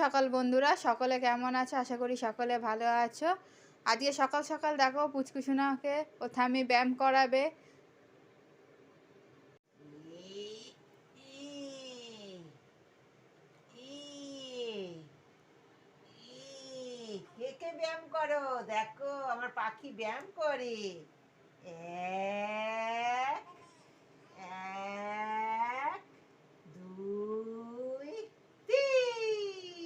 সকাল বন্ধুরা, সকলে কেমন আছো? আশা করি সকলে ভালো আছো। আজকে সকাল সকাল দেখো পুচকুসুনাকে ও থামি ব্যায়াম করাবে। ব্যায়াম করো, দেখো, আমার পাখি ব্যায়াম করে দুই তিন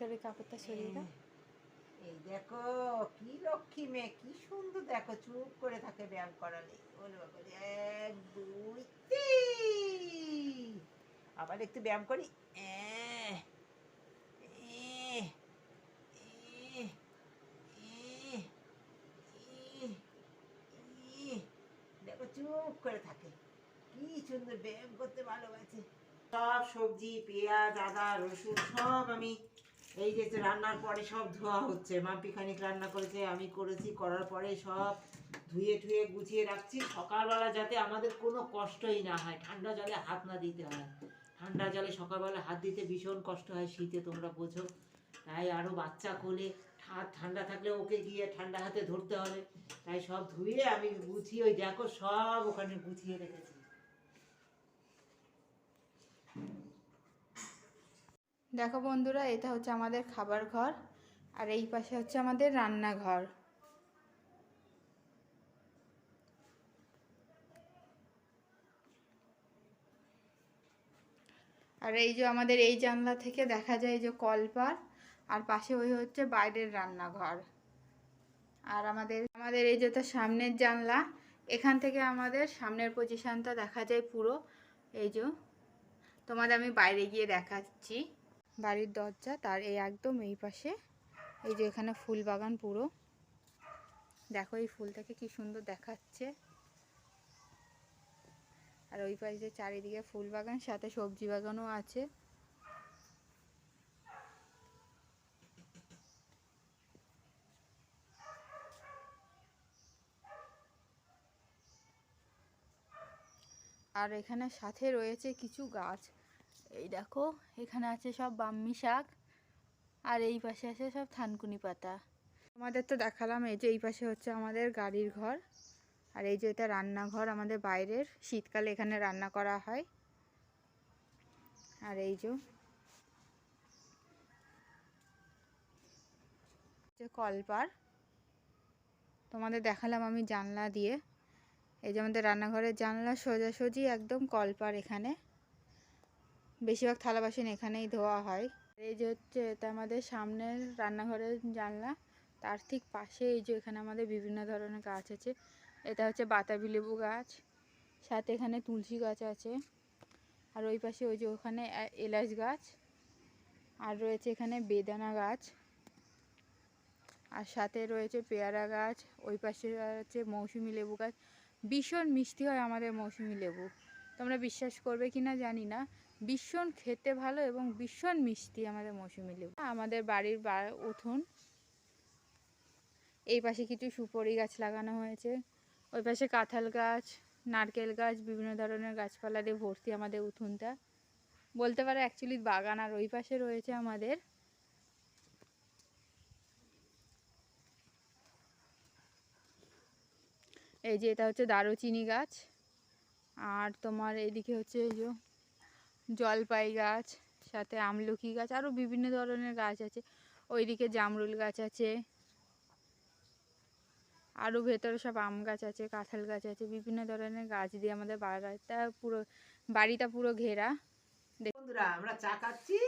মুখের কাপড়টা সরিয়ে দাও। এই দেখো, কি লক্ষ্মী মেয়ে, কি সুন্দর। দেখো, চুপ করে থাকে ব্যায়াম করালে। এক, দুই, তিন। আবার একটু ব্যায়াম করি। দেখো, চুপ করে থাকে। কি সুন্দর ব্যায়াম করতে ভালোবাসে। সব সবজি, পেঁয়াজ, আদা, রসুন, সব আমি এই যে রান্নার পরে সব ধোয়া হচ্ছে মাম্পি খানিক রান্না করেছে, আমি করেছি, করার পরে সব ধুয়ে ধুয়ে গুছিয়ে রাখছি। সকালবেলা যাতে আমাদের কোনো কষ্টই না হয়, ঠান্ডা জলে হাত না দিতে হয়। ঠান্ডা জলে সকালবেলা হাত দিতে ভীষণ কষ্ট হয়, শীতে তোমরা বোঝো। তাই আরও বাচ্চা কোলে হাত ঠান্ডা থাকলে ওকে গিয়ে ঠান্ডা হাতে ধরতে হবে। তাই সব ধুয়ে আমি গুছিয়ে ওই দেখো সব ওখানে গুছিয়ে রেখেছি। দেখো বন্ধুরা, এটা হচ্ছে আমাদের খাবার ঘর, আর এই পাশে হচ্ছে আমাদের রান্নাঘর। আর এই যে আমাদের এই জানলা থেকে দেখা যায় এই যে কলপার, আর পাশে ওই হচ্ছে বাইরের রান্নাঘর। আর আমাদের আমাদের এই যেটা সামনের জানলা, এখান থেকে আমাদের সামনের পজিশনটা দেখা যায় পুরো। এই যে তোমাদের আমি বাইরে গিয়ে দেখাচ্ছি। বাড়ির দরজা, তার এই একদম এই পাশে। এই যে এখানে ফুল বাগান পুরো। দেখো এই ফুলটাকে কি সুন্দর দেখাচ্ছে। আর ওই পাশে চারিদিকে ফুল বাগান, সাথে সবজি বাগানও আছে। আর এখানে সাথে রয়েছে কিছু গাছ। এই দেখো, এখানে আছে সব বাম্মি শাক, আর এই পাশে আছে সব থানকুনি পাতা। আমাদের তো দেখালাম এই যে এই পাশে হচ্ছে আমাদের গাড়ির ঘর, আর এই যে এটা রান্নাঘর আমাদের বাইরের, শীতকালে এখানে রান্না করা হয়। আর এই যে কলপার। তোমাদের দেখালাম আমি জানলা দিয়ে। এই যে আমাদের রান্নাঘরের জানলা সোজাসুজি একদম কলপার এখানে। বেশিরভাগ থালা বাসন এখানেই ধোয়া হয়। এই যে হচ্ছে, এটা আমাদের সামনের রান্নাঘরের জানলা। তার ঠিক পাশে এই যে এখানে আমাদের বিভিন্ন ধরনের গাছ আছে। এটা হচ্ছে বাতাবি লেবু গাছ। সাথে এখানে তুলসী গাছ আছে। আর ওই পাশে ওই যে ওখানে এলাচ গাছ। আর রয়েছে এখানে বেদানা গাছ। আর সাথে রয়েছে পেয়ারা গাছ। ওই পাশে আছে মৌসুমি লেবু গাছ। ভীষণ মিষ্টি হয় আমাদের মৌসুমি লেবু। তোমরা বিশ্বাস করবে কি না জানি না। ভীষণ খেতে ভালো এবং ভীষণ মিষ্টি আমাদের মৌসুমি লেবু। আমাদের বাড়ির উঠোন, এই পাশে কিছু সুপারি গাছ লাগানো হয়েছে। ওই পাশে কাঁঠাল গাছ, নারকেল গাছ, বিভিন্ন ধরনের গাছপালা দিয়ে ভর্তি আমাদের উঠোনটা। বলতে পারে অ্যাকচুয়ালি বাগান আর ওই পাশে রয়েছে আমাদের। এই যে এটা হচ্ছে দারুচিনি গাছ। আর তোমার এইদিকে হচ্ছে এই যে জলপাই গাছ, সাথে আমলকি গাছ আরও বিভিন্ন ধরনের গাছ আছে। ওইদিকে জামরুল গাছ আছে। আরও ভেতরে সব আম গাছ আছে, কাঁঠাল গাছ আছে, বিভিন্ন ধরনের গাছ দিয়ে আমাদের বাড়িটা পুরো বাড়িটা পুরো ঘেরা। বন্ধুরা, আমরা চা খাচ্ছি।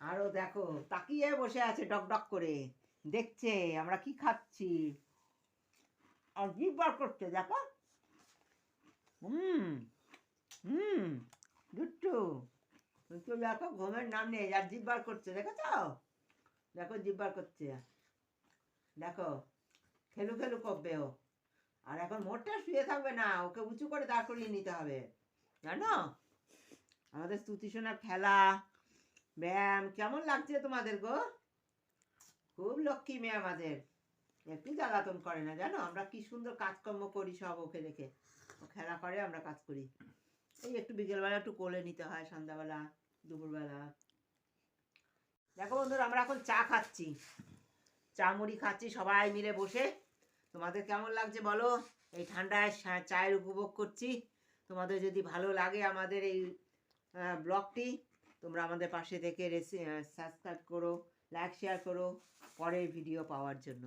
আরও দেখো, তাকিয়ে বসে আছে ডক ডক করে। দেখছে, আমরা কি খাচ্ছি। আর জিভ বার করছে দেখো। হুম হুম। দুট্টু। দুট্টু দেখো, ঘুমের নাম নেই আর জিভ বার করছে, দেখেছ? দেখো জিভ বার করছে। দেখো, খেলু খেলু করবে ও। আর এখন মোটটা শুয়ে থাকবে না, ওকে উঁচু করে দাঁড় করিয়ে নিতে হবে। জানো? আমাদের স্তুতি সোনার খেলা, ব্যায়াম, কেমন লাগছে তোমাদের গো? খুব লক্ষ্মী মেয়ে আমাদের। একটু জ্বালাতন করে না, জানো? আমরা কি সুন্দর কাজকর্ম করি সব ওকে রেখে ও খেলা করে, আমরা কাজ করি। এই একটু বিকেলবেলা একটু কোলে নিতে হয়, সন্ধ্যাবেলা, দুপুরবেলা। দেখো বন্ধুরা, আমরা এখন চা খাচ্ছি। চা মুড়ি খাচ্ছি, সবাই মিলে বসে। তোমাদের কেমন লাগছে বলো? এই ঠান্ডায় চায়ের উপভোগ করছি। তোমাদের যদি ভালো লাগে আমাদের এই ব্লগটি, তোমরা আমাদের পাশে থেকে রেসি সাবস্ক্রাইব করো লাইক শেয়ার করো, পরের ভিডিও পাওয়ার জন্য।